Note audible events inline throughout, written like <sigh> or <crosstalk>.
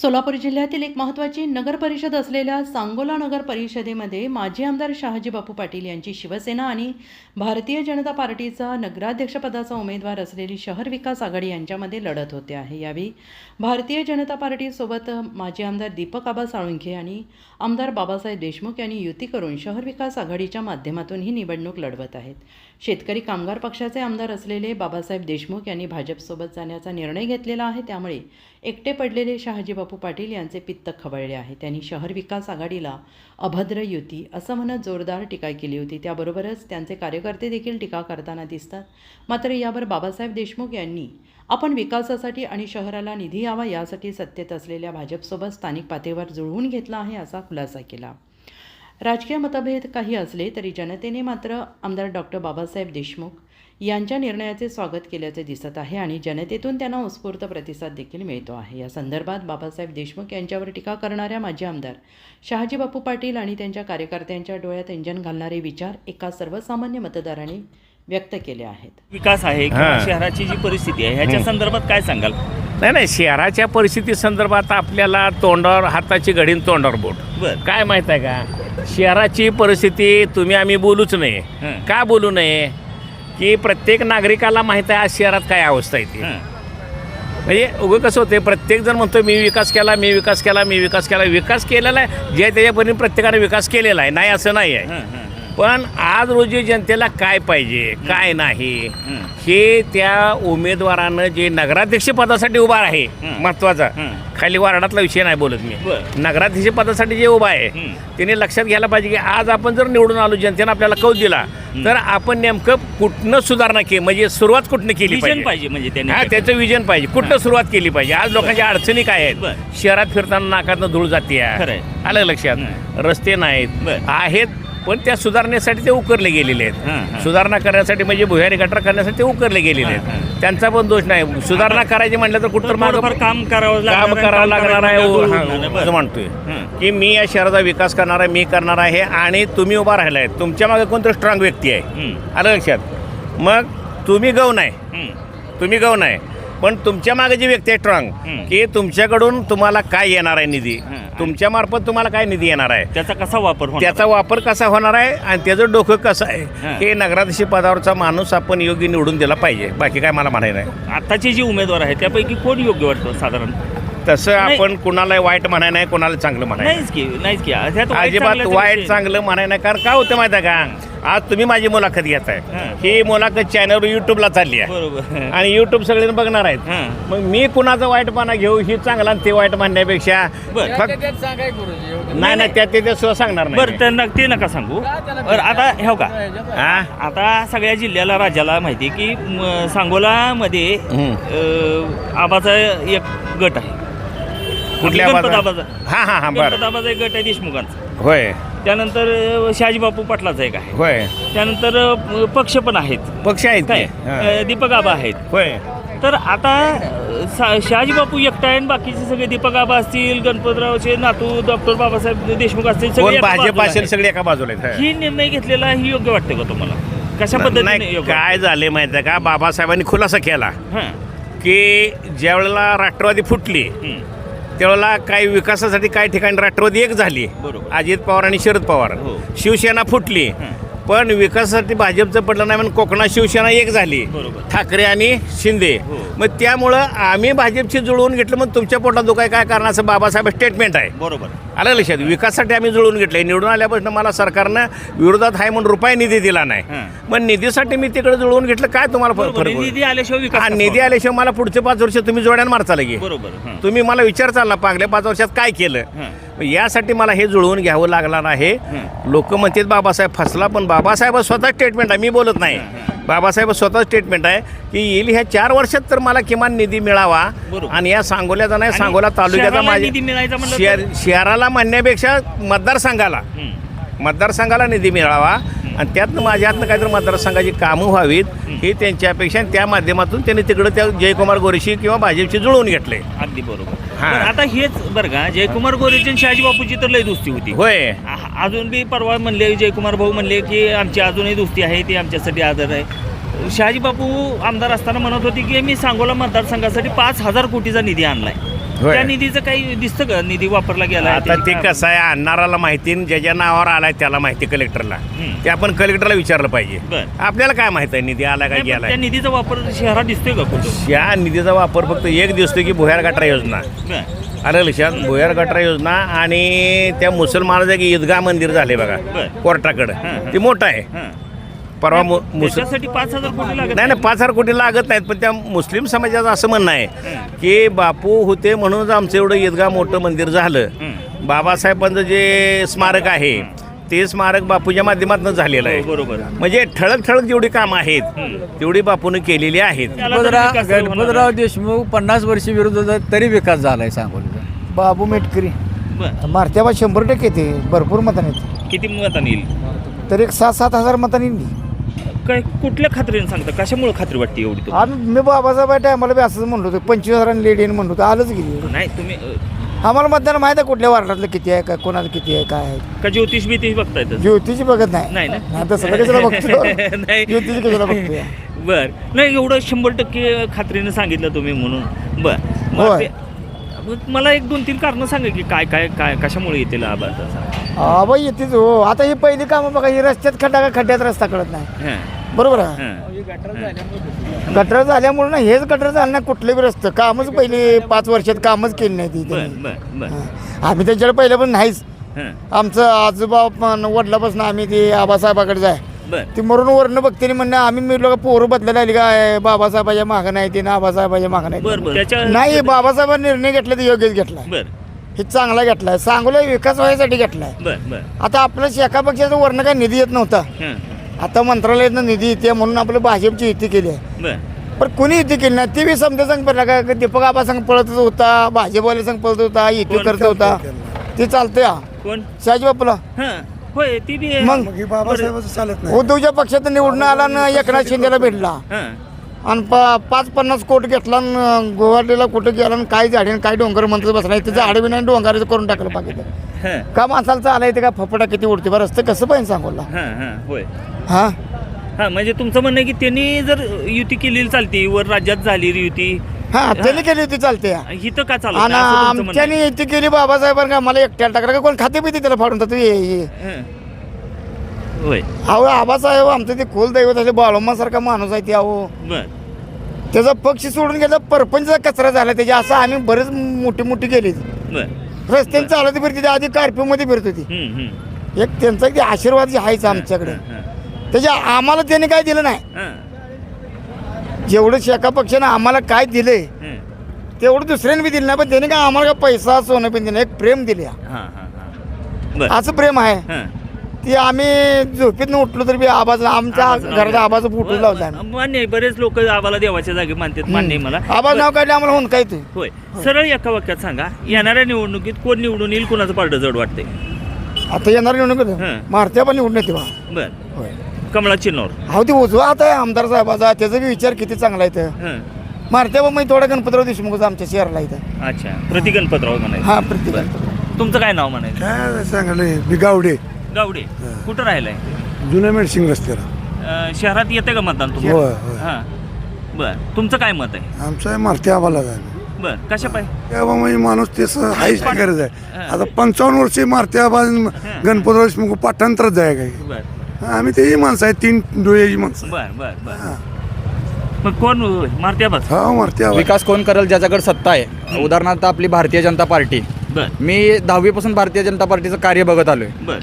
सोलापूर जिल्ह्यातील एक महत्त्वाची नगर परिषद असलेल्या सांगोला नगर परिषदेमध्ये माजी आमदार शहाजी बापू पाटील यांची शिवसेना आणि भारतीय जनता पार्टीचा नगराध्यक्षपदाचा उमेदवार असलेली शहर विकास आघाडी यांच्यामध्ये लढत होते आहे. यावेळी भारतीय जनता पार्टीसोबत माजी आमदार दीपक आबा साळुंखे आणि आमदार बाबासाहेब देशमुख यांनी युती करून शहर विकास आघाडीच्या माध्यमातून ही निवडणूक लढवत आहेत. शेतकरी कामगार पक्षाचे आमदार असलेले बाबासाहेब देशमुख यांनी भाजपसोबत जाण्याचा निर्णय घेतलेला आहे. त्यामुळे एकटे पडलेले शहाजी बापू पाटील यांचे पित्त खवळले आहे. त्यांनी शहर विकास आघाडीला अभद्र युती असं म्हणत जोरदार टीका केली होती. त्याबरोबरच त्यांचे कार्यकर्ते देखील टीका करताना दिसतात. मात्र यावर बाबासाहेब देशमुख यांनी आपण विकासासाठी आणि शहराला निधी यावा यासाठी सत्तेत असलेल्या भाजपसोबत स्थानिक पातळीवर जुळवून घेतला आहे असा खुलासा केला. राजकीय मतभेद काही असले तरी जनतेने मात्र आमदार डॉक्टर बाबासाहेब देशमुख यांच्या निर्णयाचे स्वागत केल्याचे दिसत आहे आणि जनतेतून त्यांना उत्स्फूर्त प्रतिसाद देखील मिळतो आहे. या संदर्भात बाबासाहेब देशमुख यांच्यावर टीका करणाऱ्या माजी आमदार शहाजी बापू पाटील आणि त्यांच्या कार्यकर्त्यांच्या डोळ्यात इंजन घालणारे विचार एका सर्वसामान्य मतदाराने व्यक्त केले आहेत. विकास आहे किंवा हां. शहराची जी परिस्थिती आहे ह्याच्या संदर्भात काय सांगाल? नाही नाही शहराच्या परिस्थिती संदर्भात आपल्याला तोंडावर हाताची घडीन तोंडावर बोट. बर. काय माहीत आहे का? शहराची परिस्थिती तुम्ही आम्ही बोलूच नये. हं. का बोलू नये? की प्रत्येक नागरिकाला माहीत आहे आज शहरात काय अवस्था आहे ती. म्हणजे उगं कसं होते प्रत्येक जण म्हणतो मी विकास केला मी विकास केला मी विकास केला. विकास केलेला आहे जे त्याच्यापर्यंत प्रत्येकाने विकास केलेला आहे नाही असं नाही आहे. पण आज रोजी जनतेला काय पाहिजे काय नाही हे त्या उमेदवारानं जे नगराध्यक्ष पदासाठी उभा आहे. महत्त्वाचा. खाली वार्डातला विषय नाही बोलत मी. नगराध्यक्ष पदासाठी जे उभा आहे. त्याने लक्षात घ्यायला पाहिजे की आज आपण जर निवडून आलो जनतेनं आपल्याला कौल दिला तर आपण नेमकं कुठनं सुधारणा केली म्हणजे सुरुवात कुठनं केली पाहिजे म्हणजे हा त्याचं विजन पाहिजे कुठनं सुरुवात केली पाहिजे आज लोकांच्या अडचणी काय. आहेत शहरात फिरताना नाकातनं धूळ जाते. आलं लक्षात. रस्ते नाहीत. आहेत पण त्या सुधारण्यासाठी ते उकरले गेलेले आहेत. सुधारणा करण्यासाठी म्हणजे भुयारी गटार करण्यासाठी ते उकरले गेलेले आहेत. त्यांचा पण दोष नाही सुधारणा करायची म्हटलं तर कुठं थोडंफार काम करावं काम लागणार आहे, करावं लागणार आहे हो, हा. असं. म्हणतोय. की मी या शहराचा विकास करणार आहे मी करणार आहे आणि तुम्ही उभा राहिला आहे तुमच्या मागे कोणतं स्ट्रॉंग व्यक्ती आहे. आलं लक्षात मग तुम्ही गौण आहे. तुम्ही गौण आहे पण तुमच्या मागे जी व्यक्ती आहे स्ट्रॉंग. की तुमच्याकडून तुम्हाला काय येणार आहे निधी. तुमच्या मार्फत तुम्हाला काय निधी येणार आहे? त्याचा कसा वापर त्याचा वापर कसा होणार आहे आणि त्याचं डोकं कसं आहे? हं. नगराध्यक्ष पदावरचा माणूस आपण योग्य निवडून दिला पाहिजे. बाकी काय मला म्हणायचं नाही. आताचे जे उमेदवार आहेत त्यापैकी कोण योग्य वाटतं साधारण? तसं. आपण कुणाला वाईट म्हणाय नाही कुणाला चांगलं म्हणाय नाहीच की नाहीच की. अजिबात वाईट चांगलं म्हणाय नाही कारण काय होतं माहिती आहे का? आज तुम्ही माझी मुलाखत घेताय हं. ही मुलाखत चॅनलवर युट्यूबला चालली आहे. बरोबर. आणि युट्यूब सगळे बघणार आहेत. हं. मग मी कुणाचा वाईटपणा घेऊ ही चांगला आणि ते वाईट म्हणण्यापेक्षा बरं. फक्त नाही नाही त्या ते ते सुद्धा सांगणार बरं नाही त्यांना ते नका सांगू. बरं आता हे का? हा? आता सगळ्या जिल्ह्याला राज्याला माहिती आहे की म, सांगोलामध्ये. अ, आबाचा एक गट आहे. कुठल्या गणपत आबाचा? आबाचा? हा हा हा गणपत बरं आबाचा एक गट आहे देशमुखांचा. होय. त्यानंतर शहाजी बापू पाटलाचा एक आहे. होय. त्यानंतर पक्ष पण आहेत. पक्ष आहेत काय. अ, दीपक आबा आहेत. होय. तर आता सा- शहाजी बापू एकटा आहे आणि बाकीचे सगळे दीपक आबा असतील गणपतरावचे नातू डॉक्टर बाबासाहेब देशमुख असतील सगळे कोण एका भाजप बाजूला असेल आहेत. सगळे एका बाजूला आहेत. ही निर्णय घेतलेला ही योग्य वाटते का तुम्हाला? कशा पद्धतीने नाही योग्य काय झाले माहिती आहे का? बाबासाहेबांनी खुलासा केला हां. की ज्यावेळेला राष्ट्रवादी फुटली हं. त्यावेळेला काही विकासासाठी काही ठिकाणी राष्ट्रवादी एक झाली. अजित पवार आणि शरद पवार हो. शिवसेना फुटली. पण विकासासाठी भाजपचं पडलं नाही म्हणून कोकणात शिवसेना एक झाली बरोबर. ठाकरे आणि शिंदे हो. मग त्यामुळं आम्ही भाजपशी जुळवून घेतलं मग तुमच्या पोटात दुखाय काय करण्याचं बाबासाहेब स्टेटमेंट आहे बरोबर आलं लक्षात विकासासाठी आम्ही जुळवून घेतलंय निवडून आल्यापासून मला सरकारनं विरोधात आहे म्हणून रुपये निधी दिला नाही हं. मग निधीसाठी मी तिकडे जुळवून घेतलं काय तुम्हाला बरोबर. फरक निधी आल्याशिवाय विकास हा निधी? आल्याशिवाय मला पुढचे पाच वर्ष तुम्ही जोड्यानं मारचा लगे बरोबर हं. तुम्ही मला विचार चालला पागल्या पाच वर्षात काय केलं हं. यासाठी मला हे जुळवून घ्यावं लागणार आहे. लोक म्हणतात बाबासाहेब फसला पण बाबासाहेब स्वतः स्टेटमेंट आहे. मी बोलत नाही. बाबासाहेब स्वतः स्टेटमेंट आहे की येईल ह्या चार वर्षात तर मला किमान निधी मिळावा. आणि या सांगोल्याचा नाही सांगोला तालुक्याचा शहर शहराला म्हणण्यापेक्षा मतदारसंघाला. मतदारसंघाला निधी मिळावा. आणि त्यातनं माझ्या हातनं काहीतरी मतदारसंघाची कामं व्हावीत ही त्यांची अपेक्षा आणि त्या माध्यमातून त्यांनी तिकडं त्या जयकुमार गोरेशी किंवा भाजपशी जुळवून घेतले. अगदी बरोबर. हां. आता हेच बरं का जयकुमार गोरेची आणि शहाजी बापूची तर लय दोस्ती होती. होय. आ- अजून बी परवा म्हणले जयकुमार भाऊ म्हणले की आमची अजूनही दोस्ती आहे ती आमच्यासाठी आदर आहे. शहाजी बापू आमदार असताना म्हणत होते की मी सांगोला मतदारसंघासाठी पाच हजार कोटीचा निधी आणलाय. होय. त्या निधीचं काही दिसतं का निधी वापरला गेला आता ते कसं आहे आणणाराला माहिती आणि ज्याच्या नावावर आलाय त्याला माहिती कलेक्टरला हम्म. ते आपण कलेक्टरला विचारलं पाहिजे बरं. आपल्याला काय माहीत आहे निधी आला काय गेलाय त्या निधीचा वापर शहरात दिसतोय का कुठं या निधीचा वापर फक्त एक दिसतो की भुयार गटार योजना बरं. आलं लक्षात भुयार गटार योजना आणि त्या मुसलमानाचं एक ईदगाह मंदिर झाले बघा बरं. कोर्टाकडं हं. ते मोठं आहे हं. परवा मु- पाच हजार कोटी लागत नाही नाही. पाच हजार कोटी लागत नाहीत पण त्या मुस्लिम समाजाचं असं म्हणणं आहे की बापू होते म्हणूनच आमचं एवढं ईदगाह मोठं मंदिर झालं. हं. बाबासाहेबांचं जे स्मारक आहे ते स्मारक बापूच्या माध्यमातून झालेलं हो, आहे बरोबर. म्हणजे ठळक ठळक जेवढी कामं आहेत तेवढी बापून केलेली आहेत. गणपतराव देशमुख पन्नास वर्ष होता तरी विकास झालाय सांगोलीचा बाबू मेटकरी. मारत्याबा शंभर टक्के येते भरपूर मतांनी येते. किती मतांनी येईल? तर एक सात सात हजार मतांनी येईल. काय कुठल्या खात्रीने सांगता? कशामुळे खात्री वाटते एवढी तुम्हाला? आम्ही मी बाबासाहेब टायमाला बी असंच म्हणलो होतो. पंचवीस हजारांनी लेडी म्हणलो होतो. आलंच गेली. नाही तुम्ही अ, आम्हाला मतदान माहीत आहे कुठल्या वार्डातलं किती आहे काय कोणाला किती आहे काय आहे. का ज्योतिष बितिष बघताय तसं? ज्योतिषी बघत नाही. नाही ना? नाही तसं कशाला बघतो? <laughs> नाही. <laughs> ज्योतिषी कशाला बघतोय? बर. नाही एवढं शंभर टक्के खात्रीने सांगितलं तुम्ही म्हणून. बर. मग होय. ते- मग मला एक दोन तीन कारण सांगा की काय काय काय कशामुळे येतील आबा येतेच हो आता ही पहिली कामं बघा ही रस्त्यात खड्डा का खड्ड्यात रस्ता कळत नाही. बरोबर? आहे गटर झाल्यामुळे ना हेच गटर झालं ना कुठले बी रस्ते. कामच पहिले पाच वर्षात कामच केली नाही ती बर त्यांनी. बर बर हां. आम्ही त्याच्याकडे पहिलं पण नाहीच. हं, आमचं आजोबा पण वडिलापासून आम्ही ते आबासाहेबाकडे जाय. बर. ती मरून वरनं बघते आणि म्हणणं आम्ही मी लोक पोरं बदलायला आली काय बाबासाहेबाच्या मागं नाही ते ना आबासाहेबाच्या मागं नाही. बर बर. त्याच्या नाही बाबासाहेबांनी निर्णय घेतला ते योग्यच घेतलाय बर. हे चांगला घेतलाय. सांगोला विकास व्हायसाठी घेतलाय. बर बर. आता आपल्या शेका पक्षाचं वरनं काय निधी येत नव्हता. हं, आता मंत्रालयातनं निधी येते म्हणून आपलं भाजपची युती केली आहे. बर. पण कुणी युती केली नाही? ते बी समजा संघ पडला का दीपक आबा संघ पळतच होता भाजपवाले संघ पळत होता युती कोण करत होता. ते चालतंय हा. कोण? शहाजी बापूला. हं होय ती बी आहे. मग? चालत उद्धवच्या पक्षात निवडून आला ना एकनाथ शिंदेला भेटला. हं, आणि प- पाच पन्नास कोट घेतला आणि गुवाहाटीला कुठं गेला आणि काय झाडे आणि काय डोंगर म्हणतो बसला ते झाड नाही डोंगराचं करून टाकलं हं, का माणसाला चालाय ते का फपडा किती उडते? बरं रस्ते कसं पाहिजे सांगोला? हं, हं, हा? हा म्हणजे तुमचं म्हणणं आहे की त्यांनी जर युती केलेली चालती वर राज्यात झाली युती. हा त्याने केली होती चालते. हिथं का आणि म्हणणं आमच्यानी युती केली बाबासाहेबांना. का मला एकट्याला टाकलं. का कोण खाते पिते त्याला फाडून जातो. होय. अहो आबासाहेब आमचं ते कुलदैवत असे बाळोमासारखा माणूस आहे ते अहो. बर. त्याचा पक्ष सोडून गेला परपंचचा कचरा झाला त्याच्या असं आम्ही बरेच मोठी मोठी गेली बर. रस्त्याने चालत फिरते आधी कारफ्यूमध्ये फिरत होती. एक त्यांचा ते आशीर्वाद जे आहेच आमच्याकडे. हं, त्याच्या आम्हाला त्याने काय दिलं नाही. हं, जेवढं शेका पक्षानं आम्हाला काय दिले हं. तेवढं दुसऱ्याने बी दिलं नाही पण त्याने काय आम्हाला काय पैसा सोनं पण दिलं एक प्रेम दिले हां, हां, हां. बर. असं प्रेम आहे. हं. ती आम्ही झोपेत उठलो तरी बी आवाज आमच्या आवाज नाव आवाज फुटू बर- लावला. मान्य आहे बरेच लोक आम्हाला देवाच्या जागी मानतात मान्य आहे मला. आवाज नाव काढले आम्हाला होऊन काय ते? होय. सरळ एका वाक्यात सांगा येणाऱ्या निवडणुकीत कोण निवडून येईल कोणाचं पारडं जड वाटते आता येणार निवडणूक हं. मारत्या पण निवडून येते बा. बर. होय. कमळा चिन्हावर अहो ते उजवा आता आहे आमदार साहेबाचा त्याचा बी विचार किती चांगला आहे हं. मारत्या पण थोडा गणपतराव देशमुखचा आमच्या शहराला इथं. अच्छा. प्रतिगणपतराव म्हणायचं. हा प्रत्येक तुमचं काय नाव म्हणायचं? काय सांगले बिगावडे गावडे कुठं राहिलाय? जुन्या मेडसिंग रस्त्याला अं, शहरात येते का मतदान होय, तुम्हाला होय. हां. बर. तुमचं काय मत आहे? आमचा मारते आबाला जायला. बर. कशा पाय? तेव्हा म्हणजे माणूस तेच हाईच गरज आहे. हा. आता पंचावन्न वर्षे मारते आबा गणपतराव देशमुख पाठांतरच जाय काही. बर आम्ही तेही माणसं आहे तीन डोळ्याची माणसं बर बर बर. मग कोण मारत्या बस हा मारते आबा. विकास कोण करेल ज्याच्याकडे सत्ता आहे. उदाहरणार्थ आपली भारतीय जनता पार्टी. बर. मी दहावीपासून भारतीय जनता पार्टीचं कार्य बघत आलोय. बर.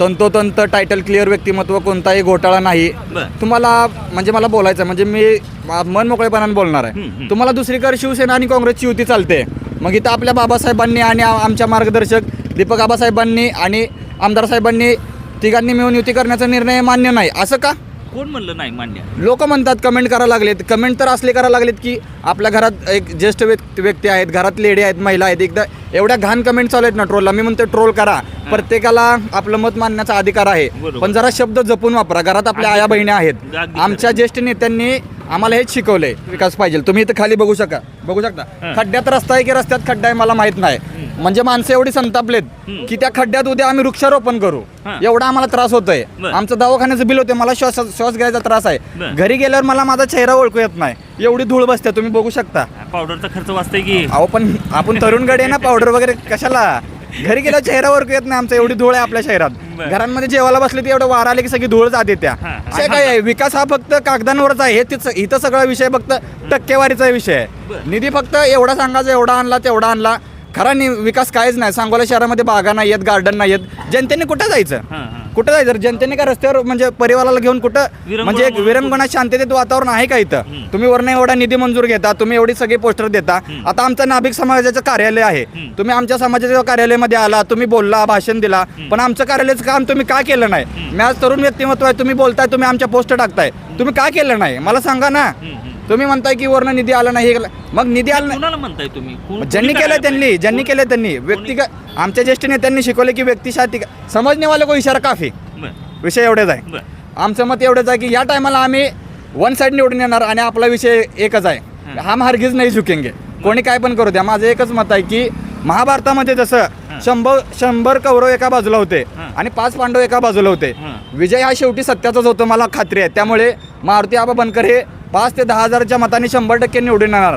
तंतोतंत टायटल क्लिअर व्यक्तिमत्व कोणताही घोटाळा नाही. बर. तुम्हाला म्हणजे मला बोलायचं आहे, म्हणजे मी मा- मन मोकळेपणाने बोलणार हम्म, आहे. तुम्हाला दुसरीकडे शिवसेना आणि काँग्रेसची युती चालते. मग इथं आपल्या बाबासाहेबांनी आणि आ- आमच्या मार्गदर्शक दीपक आबासाहेबांनी आणि आमदार साहेबांनी तिघांनी मिळून युती करण्याचा निर्णय मान्य नाही. असं का? कोण म्हणलं नाही मान्य? लोक म्हणतात कमेंट करायला लागलेत. कमेंट तर असले करायला लागलेत की आपल्या घरात एक ज्येष्ठ व्यक्- व्यक्ती आहेत घरात लेडी आहेत महिला आहेत. एकदा एवढ्या घाण कमेंट चालू आहेत ना ट्रोलला मी म्हणतो ट्रोल करा. प्रत्येकाला आपलं मत मानण्याचा अधिकार आहे. बरोबर. पण जरा शब्द जपून वापरा. घरात आपल्या आया बहिणी आहेत. अगदी खरं. आमच्या ज्येष्ठ नेत्यांनी आम्हाला हेच शिकवलंय विकास पाहिजे. तुम्ही इथं खाली बघू शका बघू शकता. खड्ड्यात रस्ता आहे की रस्त्यात खड्डा आहे मला माहीत नाही. म्हणजे माणसं एवढी संतापलेत की त्या खड्ड्यात उद्या आम्ही वृक्षारोपण करू. एवढा आम्हाला त्रास होतोय. आमचं दवाखान्याचं बिल होते मला श्वास श्वास घ्यायचा त्रास आहे. घरी गेल्यावर मला माझा चेहरा ओळखू येत नाही. एवढी धूळ बसते तुम्ही बघू शकता. पावडरचा खर्च वाचतंय की? अहो पण आपण तरुण गडे ना पावडर वगैरे कशाला? घरी गेल्यावर चेहरा ओळखू येत नाही आमचा एवढी धूळ आहे आपल्या शहरात. घरांमध्ये जेवायला बसले की एवढं वारा आले की सगळी धूळ जाते त्या. असे काय आहे? विकास हा फक्त कागदांवरच आहे. हे इथं सगळा विषय फक्त टक्केवारीचा विषय आहे. निधी फक्त एवढा सांगायचा एवढा आणला तेवढा आणला. खरा नि विकास काहीच नाही. सांगोला शहरामध्ये बागा नाही आहेत गार्डन नाही आहेत. जनतेने कुठं जायचं? कुठं जायचं? जनतेने का रस्त्यावर म्हणजे परिवाराला घेऊन कुठं? म्हणजे एक विरंगुणा शांततेत वातावरण आहे का इथं? तुम्ही वरनं एवढा निधी मंजूर घेता तुम्ही एवढी सगळी पोस्टर देता. आता आमचं नाभिक समाजाचं कार्यालय आहे. तुम्ही आमच्या समाजाच्या कार्यालयामध्ये आला तुम्ही बोलला भाषण दिला. पण आमचं कार्यालयाचं काम तुम्ही का केलं नाही? मी आज तरुण व्यक्तिमत्व आहे तुम्ही बोलताय तुम्ही आमच्या पोस्ट टाकताय. तुम्ही का केलं नाही? मला सांगा ना. तुम्ही म्हणताय की वरनं निधी आला नाही हे. मग निधी आला नाही. कुणाला म्हणताय तुम्ही? कोण- ज्यांनी कोणी केलं करायला त्यांनी पाहिजे? ज्यांनी केलं त्यांनी. व्यक्तिगत आमच्या ज्येष्ठ नेत्यांनी शिकवले की व्यक्तिशाती समजणे वाले को इशारा काफी. बरं, विषय एवढेच आहे. बरं. आमचं मत एवढंच आहे की या टायमाला आम्ही वन साईड निवडून येणार आणि आपला विषय एकच आहे. हम हरगिज नाही झुकेंगे. कोणी काय पण करू द्या. माझं एकच मत आहे की महाभारतामध्ये जसं शंभर शंभर कौरव एका बाजूला होते आणि पाच पांडव एका बाजूला होते. हां. विजय हा शेवटी सत्याचाच होतो मला खात्री आहे. त्यामुळे मारुती आबा बनकर हे पाच ते दहा हजारच्या मताने शंभर टक्के निवडून येणार.